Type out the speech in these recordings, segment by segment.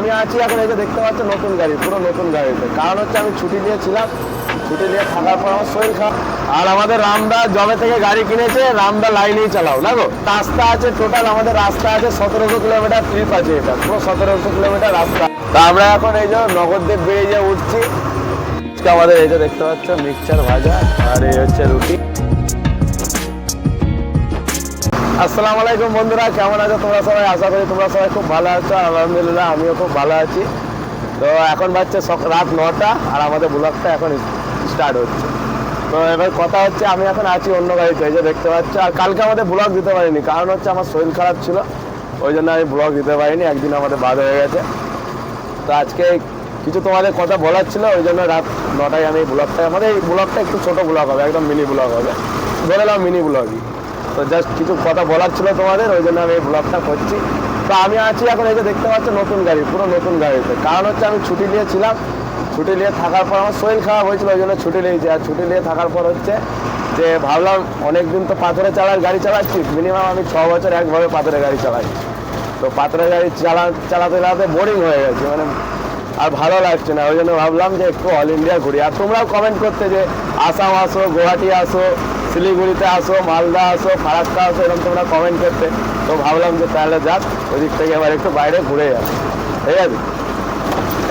আমি আছি এখন এই যে দেখতে পাচ্ছ নতুন গাড়ি, পুরো নতুন গাড়িতে। কারণ হচ্ছে আমি ছুটি নিয়েছিলাম, ছুটি নিয়ে থাকার পর আমার শরীর খারাপ। আর আমাদের রামদা জবে থেকে গাড়ি কিনেছে, রামদা লাইনেই চালাও। গো রাস্তা আছে টোটাল আমাদের রাস্তা আছে সতেরোশো কিলোমিটার ট্রিপ আছে এটা, পুরো সতেরোশো কিলোমিটার রাস্তা। তা আমরা এখন এই যে নগরদ্বীপ বেরিয়ে উঠছি, আজকে আমাদের এই যে দেখতে পাচ্ছ মিক্সচার ভাজা, আর এই হচ্ছে রুটি। আসসালামু আলাইকুম বন্ধুরা, কেমন আছো তোমরা সবাই? আশা করি তোমরা সবাই খুব ভালো আছো। আলহামদুলিল্লাহ, আমিও খুব ভালো আছি। তো এখন সক- রাত নটা, আর আমাদের ব্লগটা এখন স্টার্ট হচ্ছে। তো এবার কথা হচ্ছে, আমি এখন আছি অন্য গাড়িতে, এই যে দেখতে পাচ্ছ। আর কালকে আমাদের ব্লগ দিতে পারিনি, কারণ হচ্ছে আমার শরীর খারাপ ছিল। ওই জন্য আমি ব্লগ দিতে পারিনি, একদিন আমাদের বাদ হয়ে গেছে। তো আজকে কিছু তোমাদের কথা বলার ছিল, ওই জন্য রাত নটায় আমি ব্লগটা আমাদের এই ব্লগটা একটু ছোটো ব্লগ হবে, একদম মিনি ব্লগ হবে। নাও মিনি ব্লগই তো জাস্ট কিছু কথা বলার ছিল তোমাদের, ওই জন্য আমি এই ব্লগটা করছি। তো আমি আছি এখন এই যে দেখতে পাচ্ছ নতুন গাড়ি, পুরো নতুন গাড়িতে। কারণ হচ্ছে আমি ছুটি নিয়েছিলাম। ছুটি নিয়ে থাকার পর আমার শরীর খারাপ হয়েছিল, ওই জন্য ছুটি নিয়েছি। আর ছুটি নিয়ে থাকার পর হচ্ছে যে ভাবলাম অনেকদিন তো পাথরে চালার গাড়ি চালাচ্ছি মিনিমাম আমি ছ বছর একভাবে পাথরে গাড়ি চালাই। তো পাথরে গাড়ি চালা, চালাতে চালাতে বোরিং হয়ে গেছে মানে আর ভালো লাগছে না। ওই জন্য ভাবলাম যে একটু অল ইন্ডিয়া ঘুরি। আর তোমরাও কমেন্ট করতে যে আসাম আসো, গুয়াহাটি আসো শিলিগুড়িতে আসো মালদা আসো ফারাক্কা আসো এরকম তোমরা কমেন্ট করতে। তো ভাবলাম যে তাহলে যাক ওই দিক থেকে এবার একটু বাইরে ঘুরে যাব ঠিক আছে?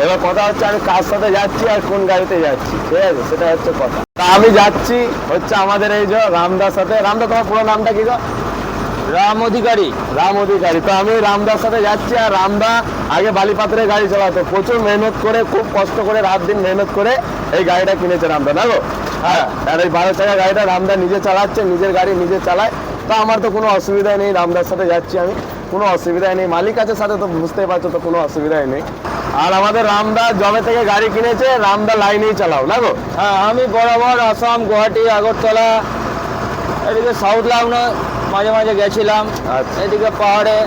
এবার কথা হচ্ছে আমি কার সাথে যাচ্ছি আর কোন গাড়িতে যাচ্ছি। ঠিক আছে? সেটা হচ্ছে কথা। তা আমি যাচ্ছি হচ্ছে আমাদের এই যে রামদার সাথে। রামদা তোমার পুরো নামটা কি গো? রাম অধিকারী। রাম অধিকারী। তো আমি রামদার সাথে যাচ্ছি আর রামদা আগে বালিপাত্রে গাড়ি চালাতো। প্রচুর মেহনত করে খুব কষ্ট করে রাত দিন মেহনত করে এই গাড়িটা কিনেছে রামদা। না গো? হ্যাঁ। আর এই বারো চাকা গাড়িটা রামদা নিজে চালাচ্ছে নিজের গাড়ি নিজে চালায়। তো আমার তো কোনো অসুবিধাই নেই রামদার সাথে যাচ্ছি আমি। কোনো অসুবিধাই নেই। মালিক আছে সাথে তো বুঝতেই পারছ তো কোনো অসুবিধাই নেই। আর আমাদের রামদা জবে থেকে গাড়ি কিনেছে রামদা লাইনেই চালাও না গো? হ্যাঁ আমি বরাবর আসাম গুয়াহাটি আগরতলা এদিকে সাউথ লাউনা মাঝে মাঝে গেছিলাম। আচ্ছা। এদিকে পাহাড়ে।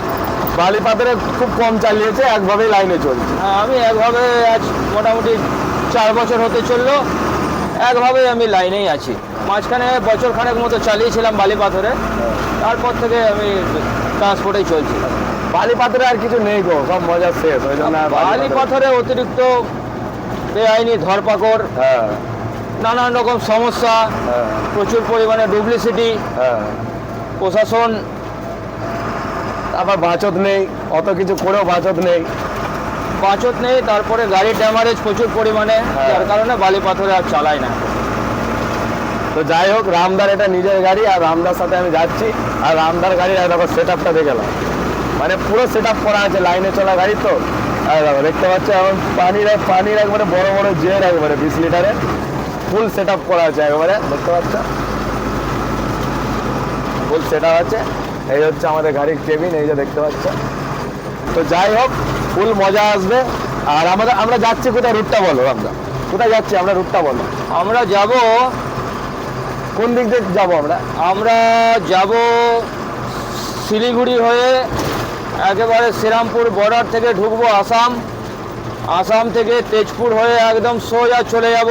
বালিপাত্রে খুব কম চালিয়েছে একভাবেই লাইনে চলছে। হ্যাঁ আমি একভাবে আজ মোটামুটি চার বছর হতে চলল। একভাবে আমি লাইনেই আছি। মাঝখানে বছর খানেক মতো চালিয়েছিলাম বালি পাথরে। তারপর থেকে আমি ট্রান্সপোর্টেই চলছি। বালি পাথরে আর কিছু নেই গো সব মজা শেষ ওই জন্য বালি পাথরে অতিরিক্ত বেআইনি ধরপাকড় হ্যাঁ। নানান রকম সমস্যা হ্যাঁ। প্রচুর পরিমাণে ডুপ্লিসিটি হ্যাঁ। প্রশাসন আবার বাঁচত নেই অত কিছু করেও বাঁচত নেই। বাঁচত নেই তারপরে গাড়ির ড্যামারেজ প্রচুর পরিমাণে হ্যাঁ। যার কারণে বালি পাথরে আর চালাই না। তো যাই হোক রামদার এটা নিজের গাড়ি আর রামদার সাথে আমি যাচ্ছি আর রামদার গাড়ির দেখো সেট আপটা দেখে গেলাম মানে পুরো সেট আপ করা আছে লাইনে চলা গাড়ি তো। আর দেখো দেখতে পাচ্ছ এখন পানির পানির একবারে বড় বড় জের একবারে বিশ লিটারের ফুল সেট আপ করা আছে একবারে দেখতে পাচ্ছ? ফুল সেট আপ আছে। এই হচ্ছে আমাদের গাড়ির কেবিন এই যে দেখতে পাচ্ছ। তো যাই হোক ফুল মজা আসবে। আর আমাদের আমরা যাচ্ছি কোথায়? রুটটা বলো আমরা। কোথায় যাচ্ছি? আমরা রুটটা বলো। আমরা যাব কোন দিক দিয়ে যাব আমরা? আমরা যাব শিলিগুড়ি হয়ে একেবারে শ্রীরামপুর বর্ডার থেকে ঢুকবো আসাম। আসাম থেকে তেজপুর হয়ে একদম সোজা চলে যাব।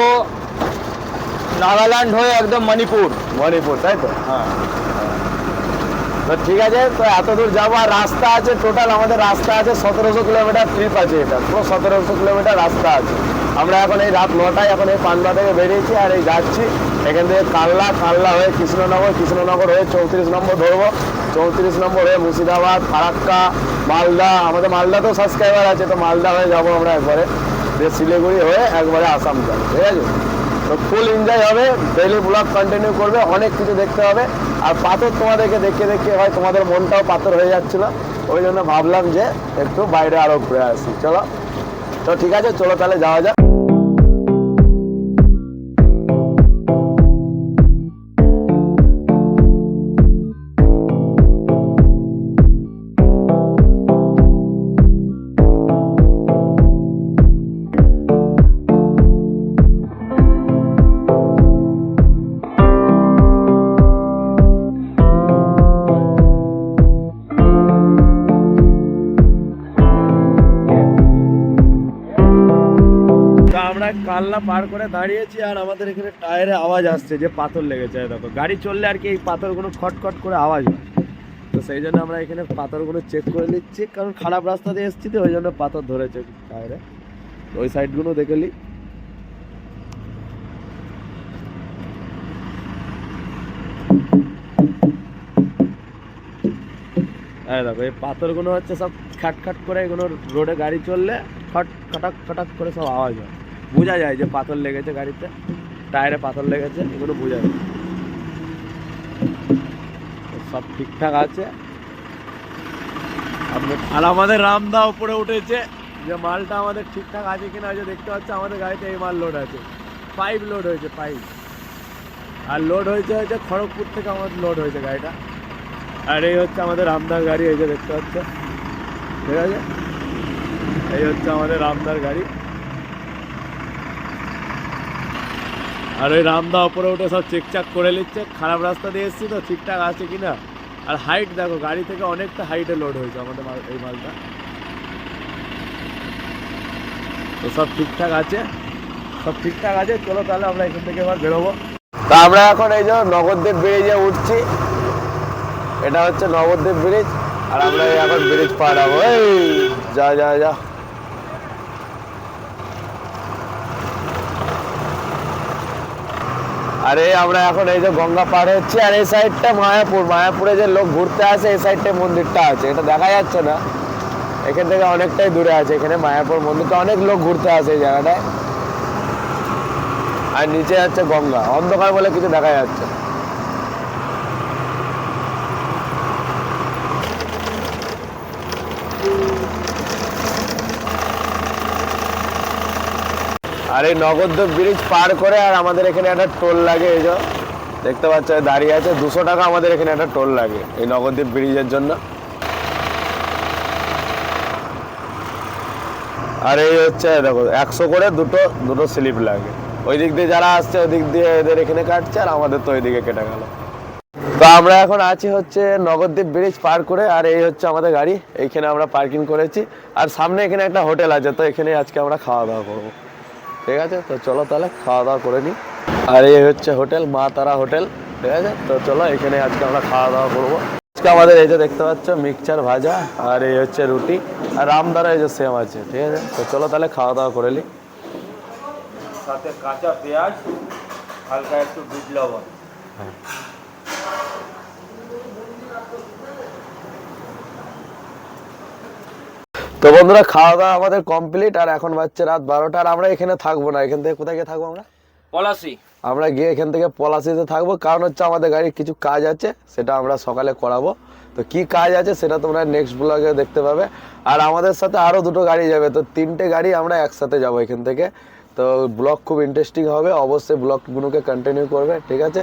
নাগাল্যান্ড হয়ে একদম মণিপুর। মণিপুর তাই তো? হ্যাঁ। তো ঠিক আছে, তো এত দূর যাব আর রাস্তা আছে টোটাল আমাদের রাস্তা আছে সতেরোশো কিলোমিটার ট্রিপ আছে এটা। পুরো সতেরোশো কিলোমিটার রাস্তা আছে। আমরা এখন এই রাত নটায় এখন এই পান্ডা থেকে বেরিয়েছি আর এই যাচ্ছি। এখান থেকে কাল্লা কাল্লা হয়ে কৃষ্ণনগর কৃষ্ণনগর হয়ে চৌত্রিশ নম্বর ধরবো। চৌত্রিশ নম্বর হয়ে মুর্শিদাবাদ, ফারাক্কা, মালদা, আমাদের মালদাতেও সাবস্ক্রাইবার আছে, তো মালদা হয়ে যাব আমরা একবারে। দিয়ে শিলিগুড়ি হয়ে একবারে আসাম যাব, ঠিক আছে? তো ফুল এনজয় হবে ডেইলি ব্লগ কন্টিনিউ করবে, অনেক কিছু দেখতে হবে। আর পাথর তোমাদেরকে দেখে দেখে হয় তোমাদের মনটাও পাথর হয়ে যাচ্ছিল। ওই জন্য ভাবলাম যে একটু বাইরে আরও ঘুরে আসি। চলো। তো ঠিক আছে, চলো তাহলে যাওয়া যাক। আমরা কাল্লা পার করে দাঁড়িয়েছি আর আমাদের এখানে টায়ারে আওয়াজ আসছে, যে পাথর লেগেছে। দেখো, গাড়ি চললে আর কি এই পাথরগুলো খটখট করে আওয়াজ হয়। তো সেই জন্য আমরা এখানে পাথরগুলো চেক করে নিচ্ছি, কারণ খারাপ রাস্তা দিয়ে এসছি তো, ওই জন্য পাথর ধরেছে টায়ারে। ওই সাইডগুলো দেখে নিই। দেখো, এই পাথরগুলো হচ্ছে সব খাট খাট করে এগুলো রোডে গাড়ি চললে খট খটাক খটাক করে সব আওয়াজ হয়। বোঝা যায় যে পাথর লেগেছে গাড়িতে, টায়ারে পাথর লেগেছে, এগুলো বোঝা যায়। সব ঠিকঠাক আছে। আর আমাদের রামদা উপরে উঠেছে যে মালটা আমাদের ঠিকঠাক আছে কিনা যে দেখতে পাচ্ছ, আমাদের গাড়িতে এই মাল লোড আছে। পাইপ লোড হয়েছে, পাইপ। আর লোড হয়েছে হচ্ছে খড়গপুর থেকে আমাদের লোড হয়েছে গাড়িটা। আর এই হচ্ছে আমাদের রামদার গাড়ি, এই যে দেখতে পাচ্ছ। ঠিক আছে? এই হচ্ছে আমাদের রামদার গাড়ি। আর ওই রামদা উপরে উঠে সব চেকচাক করে নিচ্ছে। খারাপ রাস্তা দিয়ে এসছি তো, ঠিকঠাক আছে কিনা? আর হাইট দেখো, গাড়ি থেকে অনেকটা হাইটে লোড হয়েছে আমাদের এই মালটা। তো সব ঠিকঠাক আছে? সব ঠিকঠাক আছে? চলো তাহলে আমরা এখান থেকে এবার বেরোবো। তা আমরা এখন এই যে নগরদ্বীপ ব্রিজে উঠছি। এটা হচ্ছে নবদ্বীপ ব্রিজ আর আমরা এখন ব্রিজ পার হব। এই, যা যা যা। আরে, আমরা এখন এই যে গঙ্গা পার হচ্ছে, আর এই সাইডটা মায়াপুর। মায়াপুরে যে লোক ঘুরতে আসে, এই সাইডটা মন্দিরটা আছে। এটা দেখা যাচ্ছে না। এখান থেকে অনেকটাই দূরে আছে, এখানে মায়াপুর মন্দিরটা অনেক লোক ঘুরতে আসে এই জায়গাটায়। আর নিচে যাচ্ছে গঙ্গা। অন্ধকার বলে কিছু দেখা যাচ্ছে। আর এই নগদ্বীপ ব্রিজ পার করে আর আমাদের এখানে একটা টোল লাগে, এই যে দেখতে পাচ্ছ দাঁড়িয়ে আছে। দুশো টাকা আমাদের এখানে একটা টোল লাগে এই নগদ্বীপ ব্রিজের জন্য। আর এই হচ্ছে, দেখো, একশো করে দুটো দুটো স্লিপ লাগে। ওই দিক দিয়ে যারা আসছে, ওই দিক দিয়ে এদের এখানে কাটছে আর আমাদের তো ওইদিকে কেটে গেল। তো আমরা এখন আছি হচ্ছে নগরদ্বীপ ব্রিজ পার করে আর এই হচ্ছে আমাদের গাড়ি। এইখানে আমরা পার্কিং করেছি। আর সামনে এখানে একটা হোটেল আছে, তো এখানে আজকে আমরা খাওয়া দাওয়া করব। ঠিক আছে? তো চলো তাহলে খাওয়া দাওয়া করে নিই। আর এই হচ্ছে হোটেল মা তারা হোটেল ঠিক আছে? তো চলো এখানে আজকে আমরা খাওয়া দাওয়া করব। আজকে আমাদের এই যে দেখতে পাচ্ছ মিক্সচার ভাজা আর এই হচ্ছে রুটি। আর রামদারা এই যে সেম আছে ঠিক আছে? তো চলো তাহলে খাওয়া দাওয়া করে নিই। সাথে কাঁচা পেঁয়াজ হালকা একটু বিট লবণ। তো বন্ধুরা খাওয়া দাওয়া আমাদের কমপ্লিট আর এখন বাচ্চা রাত বারোটা আর আমরা এখানে থাকব না। এখান থেকে কোথায় গিয়ে থাকব আমরা? পলাশি। আমরা গিয়ে এখান থেকে পলাশিতে থাকব। কারণ হচ্ছে আমাদের গাড়ির কিছু কাজ আছে সেটা আমরা সকালে করাবো। তো কি কাজ আছে সেটা তোমরা নেক্সট ব্লগে দেখতে পাবে। আর আমাদের সাথে আরও দুটো গাড়ি যাবে তো তিনটে গাড়ি আমরা একসাথে যাব এখান থেকে। তো ব্লগ খুব ইন্টারেস্টিং হবে। অবশ্যই ব্লগগুলোকে কন্টিনিউ করবে ঠিক আছে?